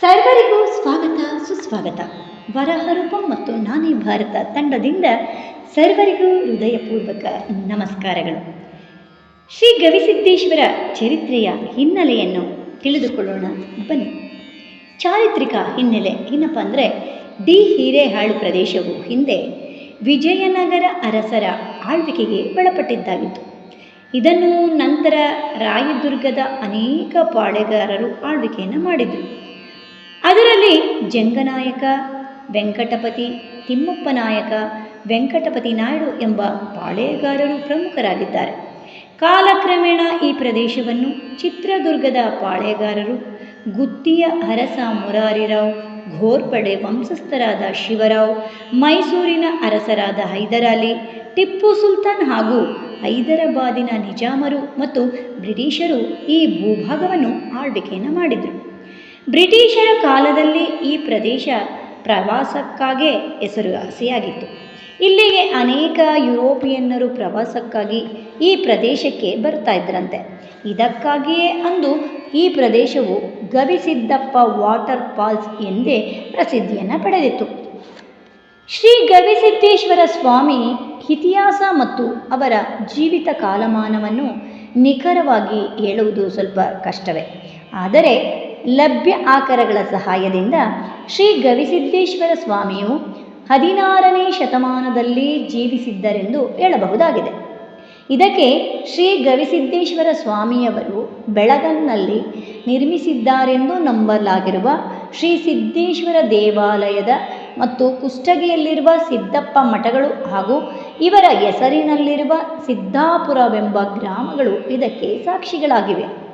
ಸರ್ವರಿಗೂ ಸ್ವಾಗತ, ಸುಸ್ವಾಗತ. ವರಹರೂಪ ಮತ್ತು ನಾನೇ ಭಾರತ ತಂಡದಿಂದ ಸರ್ವರಿಗೂ ಹೃದಯಪೂರ್ವಕ ನಮಸ್ಕಾರಗಳು. ಶ್ರೀ ಗವಿಸಿದ್ದೇಶ್ವರ ಚರಿತ್ರೆಯ ಹಿನ್ನೆಲೆಯನ್ನು ತಿಳಿದುಕೊಳ್ಳೋಣ. ಬನ್ನಿ. ಚಾರಿತ್ರಿಕ ಹಿನ್ನೆಲೆ ಏನಪ್ಪ ಅಂದರೆ, ಡಿ ಹಿರೇಹಾಳು ಪ್ರದೇಶವು ಹಿಂದೆ ವಿಜಯನಗರ ಅರಸರ ಆಳ್ವಿಕೆಗೆ ಒಳಪಟ್ಟಿದ್ದಾಗಿತ್ತು. ಇದನ್ನು ನಂತರ ರಾಯದುರ್ಗದ ಅನೇಕ ಪಾಳೆಗಾರರು ಆಳ್ವಿಕೆಯನ್ನು ಮಾಡಿದರು. ಅದರಲ್ಲಿ ಜಂಗನಾಯಕ, ವೆಂಕಟಪತಿ, ತಿಮ್ಮಪ್ಪ ನಾಯಕ, ವೆಂಕಟಪತಿ ನಾಯ್ಡು ಎಂಬ ಪಾಳೆಗಾರರು ಪ್ರಮುಖರಾಗಿದ್ದಾರೆ. ಕಾಲಕ್ರಮೇಣ ಈ ಪ್ರದೇಶವನ್ನು ಚಿತ್ರದುರ್ಗದ ಪಾಳೆಗಾರರು ಗುತ್ತಿಯ ಅರಸ ಮುರಾರಿರಾವ್, ಘೋರ್ಪಡೆ ವಂಶಸ್ಥರಾದ ಶಿವರಾವ್, ಮೈಸೂರಿನ ಅರಸರಾದ ಹೈದರಾಲಿ ಟಿಪ್ಪು ಸುಲ್ತಾನ್ ಹಾಗೂ ಹೈದರಾಬಾದಿನ ನಿಜಾಮರು ಮತ್ತು ಬ್ರಿಟಿಷರು ಈ ಭೂಭಾಗವನ್ನು ಆಳ್ವಿಕೆಯನ್ನು ಮಾಡಿದರು. ಬ್ರಿಟಿಷರ ಕಾಲದಲ್ಲಿ ಈ ಪ್ರದೇಶ ಪ್ರವಾಸಕ್ಕಾಗೇ ಹೆಸರುವಾಸಿಯಾಗಿತ್ತು. ಇಲ್ಲಿಗೆ ಅನೇಕ ಯುರೋಪಿಯನ್ನರು ಪ್ರವಾಸಕ್ಕಾಗಿ ಈ ಪ್ರದೇಶಕ್ಕೆ ಬರ್ತಾ ಇದ್ರಂತೆ. ಇದಕ್ಕಾಗಿಯೇ ಅಂದು ಈ ಪ್ರದೇಶವು ಗವಿಸಿದ್ದಪ್ಪ ವಾಟರ್ ಫಾಲ್ಸ್ ಎಂದೇ ಪ್ರಸಿದ್ಧಿಯನ್ನು ಪಡೆದಿತ್ತು. ಶ್ರೀ ಗವಿಸಿದ್ದೇಶ್ವರ ಸ್ವಾಮಿ ಇತಿಹಾಸ ಮತ್ತು ಅವರ ಜೀವಿತ ಕಾಲಮಾನವನ್ನು ನಿಖರವಾಗಿ ಹೇಳುವುದು ಸ್ವಲ್ಪ ಕಷ್ಟವೇ. ಆದರೆ ಲಭ್ಯ ಆಕರಗಳ ಸಹಾಯದಿಂದ ಶ್ರೀ ಗವಿಸಿದ್ದೇಶ್ವರ ಸ್ವಾಮಿಯು ಹದಿನಾರನೇ ಶತಮಾನದಲ್ಲಿ ಜೀವಿಸಿದ್ದರೆಂದು ಹೇಳಬಹುದಾಗಿದೆ. ಇದಕ್ಕೆ ಶ್ರೀ ಗವಿಸಿದ್ದೇಶ್ವರ ಸ್ವಾಮಿಯವರು ಬೆಳಗನ್ನಲ್ಲಿ ನಿರ್ಮಿಸಿದ್ದಾರೆಂದು ನಂಬಲಾಗಿರುವ ಶ್ರೀ ಸಿದ್ದೇಶ್ವರ ದೇವಾಲಯದ ಮತ್ತು ಕುಷ್ಟಗಿಯಲ್ಲಿರುವ ಸಿದ್ದಪ್ಪ ಮಠಗಳು ಹಾಗೂ ಇವರ ಹೆಸರಿನಲ್ಲಿರುವ ಸಿದ್ದಾಪುರವೆಂಬ ಗ್ರಾಮಗಳು ಇದಕ್ಕೆ ಸಾಕ್ಷಿಗಳಾಗಿವೆ.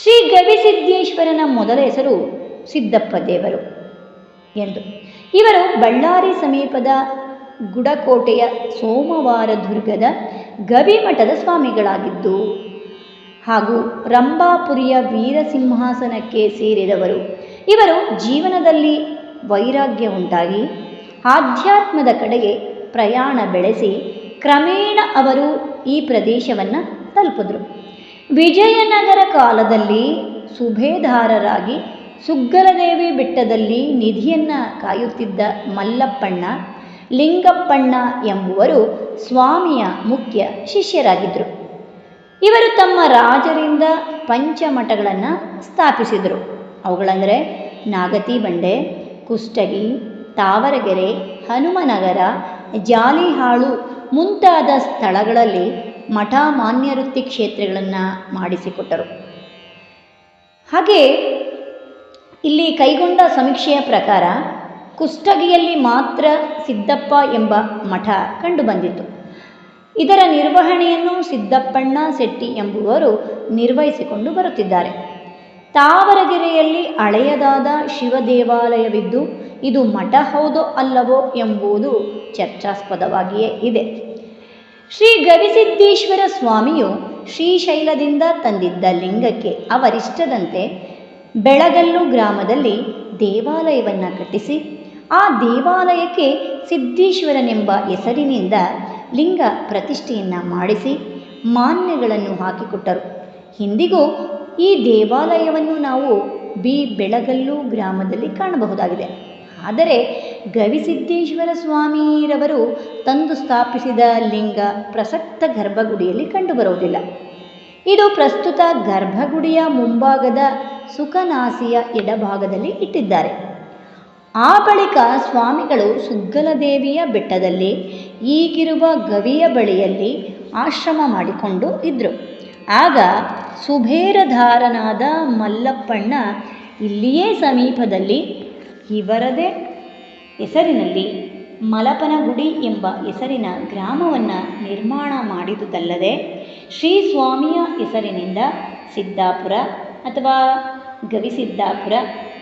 ಶ್ರೀ ಗವಿಸಿದ್ದೇಶ್ವರನ ಮೊದಲ ಹೆಸರು ಸಿದ್ದಪ್ಪ ದೇವರು ಎಂದು. ಇವರು ಬಳ್ಳಾರಿ ಸಮೀಪದ ಗುಡಕೋಟೆಯ ಸೋಮವಾರ ದುರ್ಗದ ಗವಿಮಠದ ಸ್ವಾಮಿಗಳಾಗಿದ್ದು, ಹಾಗೂ ರಂಭಾಪುರಿಯ ವೀರಸಿಂಹಾಸನಕ್ಕೆ ಸೇರಿದವರು. ಇವರು ಜೀವನದಲ್ಲಿ ವೈರಾಗ್ಯ ಉಂಟಾಗಿ, ಆಧ್ಯಾತ್ಮದ ಕಡೆಗೆ ಪ್ರಯಾಣ ಬೆಳೆಸಿ, ಕ್ರಮೇಣ ಅವರು ಈ ಪ್ರದೇಶವನ್ನು ತಲುಪಿದ್ರು. ವಿಜಯನಗರ ಕಾಲದಲ್ಲಿ ಸುಭೇದಾರರಾಗಿ ಸುಗ್ಗಲದೇವಿ ಬೆಟ್ಟದಲ್ಲಿ ನಿಧಿಯನ್ನು ಕಾಯುತ್ತಿದ್ದ ಮಲ್ಲಪ್ಪಣ್ಣ, ಲಿಂಗಪ್ಪಣ್ಣ ಎಂಬುವರು ಸ್ವಾಮಿಯ ಮುಖ್ಯ ಶಿಷ್ಯರಾಗಿದ್ದರು. ಇವರು ತಮ್ಮ ರಾಜರಿಂದ ಪಂಚಮಠಗಳನ್ನು ಸ್ಥಾಪಿಸಿದರು. ಅವುಗಳಂದರೆ ನಾಗತಿ ಬಂಡೆ, ಕುಷ್ಟಗಿ, ತಾವರಗೆರೆ, ಹನುಮನಗರ, ಜಾಲಿಹಾಳು ಮುಂತಾದ ಸ್ಥಳಗಳಲ್ಲಿ ಮಠ ಮಾನ್ಯವೃತ್ತಿ ಕ್ಷೇತ್ರಗಳನ್ನು ಮಾಡಿಸಿಕೊಟ್ಟರು. ಹಾಗೆ ಇಲ್ಲಿ ಕೈಗೊಂಡ ಸಮೀಕ್ಷೆಯ ಪ್ರಕಾರ ಕುಷ್ಟಗಿಯಲ್ಲಿ ಮಾತ್ರ ಸಿದ್ದಪ್ಪ ಎಂಬ ಮಠ ಕಂಡುಬಂದಿತ್ತು. ಇದರ ನಿರ್ವಹಣೆಯನ್ನು ಸಿದ್ದಪ್ಪಣ್ಣ ಶೆಟ್ಟಿ ಎಂಬುವರು ನಿರ್ವಹಿಸಿಕೊಂಡು ಬರುತ್ತಿದ್ದಾರೆ. ತಾವರಗೆರೆಯಲ್ಲಿ ಹಳೆಯದಾದ ಶಿವ ದೇವಾಲಯವಿದ್ದು ಇದು ಮಠ ಹೌದೋ ಅಲ್ಲವೋ ಎಂಬುದು ಚರ್ಚಾಸ್ಪದವಾಗಿಯೇ ಇದೆ. ಶ್ರೀ ಗವಿಸಿದ್ದೇಶ್ವರ ಸ್ವಾಮಿಯು ಶ್ರೀಶೈಲದಿಂದ ತಂದಿದ್ದ ಲಿಂಗಕ್ಕೆ ಅವರಿಷ್ಟದಂತೆ ಬೆಳಗಲ್ಲು ಗ್ರಾಮದಲ್ಲಿ ದೇವಾಲಯವನ್ನು ಕಟ್ಟಿಸಿ, ಆ ದೇವಾಲಯಕ್ಕೆ ಸಿದ್ದೇಶ್ವರನೆಂಬ ಹೆಸರಿನಿಂದ ಲಿಂಗ ಪ್ರತಿಷ್ಠೆಯನ್ನು ಮಾಡಿಸಿ ಮಾನ್ಯಗಳನ್ನು ಹಾಕಿಕೊಟ್ಟರು. ಇಂದಿಗೂ ಈ ದೇವಾಲಯವನ್ನು ನಾವು ಬಿ ಬೆಳಗಲ್ಲು ಗ್ರಾಮದಲ್ಲಿ ಕಾಣಬಹುದಾಗಿದೆ. ಆದರೆ ಗವಿಸಿದ್ದೇಶ್ವರ ಸ್ವಾಮಿರವರು ತಂದು ಸ್ಥಾಪಿಸಿದ ಲಿಂಗ ಪ್ರಸಕ್ತ ಗರ್ಭಗುಡಿಯಲ್ಲಿ ಕಂಡುಬರುವುದಿಲ್ಲ. ಇದು ಪ್ರಸ್ತುತ ಗರ್ಭಗುಡಿಯ ಮುಂಭಾಗದ ಸುಖನಾಸಿಯ ಎಡಭಾಗದಲ್ಲಿ ಇಟ್ಟಿದ್ದಾರೆ. ಆ ಬಳಿಕ ಸ್ವಾಮಿಗಳು ಸುಗ್ಗಲದೇವಿಯ ಬೆಟ್ಟದಲ್ಲಿ ಈಗಿರುವ ಗವಿಯ ಬಳಿಯಲ್ಲಿ ಆಶ್ರಮ ಮಾಡಿಕೊಂಡು ಇದ್ದರು ಆಗ ಸುಬೇರಧಾರನಾದ ಮಲ್ಲಪ್ಪಣ್ಣ ಇಲ್ಲಿಯೇ ಸಮೀಪದಲ್ಲಿ, ಇವರದೇ ಹೆಸರಿನಲ್ಲಿ ಮಲಪನಗುಡಿ ಎಂಬ ಹೆಸರಿನ ಗ್ರಾಮವನ್ನು ನಿರ್ಮಾಣ ಮಾಡಿದುದಲ್ಲದೆ, ಶ್ರೀ ಸ್ವಾಮಿಯ ಹೆಸರಿನಿಂದ ಸಿದ್ದಾಪುರ ಅಥವಾ ಗವಿಸಿದ್ದಾಪುರ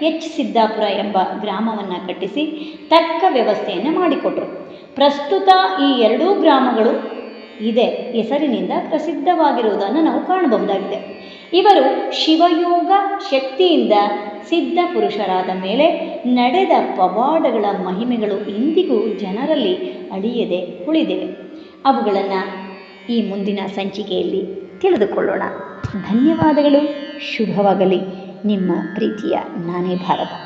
ಎಚ್ ಸಿದ್ದಾಪುರ ಎಂಬ ಗ್ರಾಮವನ್ನು ಕಟ್ಟಿಸಿ ತಕ್ಕ ವ್ಯವಸ್ಥೆಯನ್ನು ಮಾಡಿಕೊಟ್ರು. ಪ್ರಸ್ತುತ ಈ ಎರಡೂ ಗ್ರಾಮಗಳು ಇದೆ ಹೆಸರಿನಿಂದ ಪ್ರಸಿದ್ಧವಾಗಿರುವುದನ್ನು ನಾವು ಕಾಣಬಹುದಾಗಿದೆ. ಇವರು ಶಿವಯೋಗ ಶಕ್ತಿಯಿಂದ ಸಿದ್ಧ ಪುರುಷರಾದ ಮೇಲೆ ನಡೆದ ಪವಾಡಗಳ ಮಹಿಮೆಗಳು ಇಂದಿಗೂ ಜನರಲ್ಲಿ ಅಳಿಯದೆ ಉಳಿದಿವೆ. ಅವುಗಳನ್ನು ಈ ಮುಂದಿನ ಸಂಚಿಕೆಯಲ್ಲಿ ತಿಳಿದುಕೊಳ್ಳೋಣ. ಧನ್ಯವಾದಗಳು. ಶುಭವಾಗಲಿ. ನಿಮ್ಮ ಪ್ರೀತಿಯ ನಾನೇ ಭಾರತ.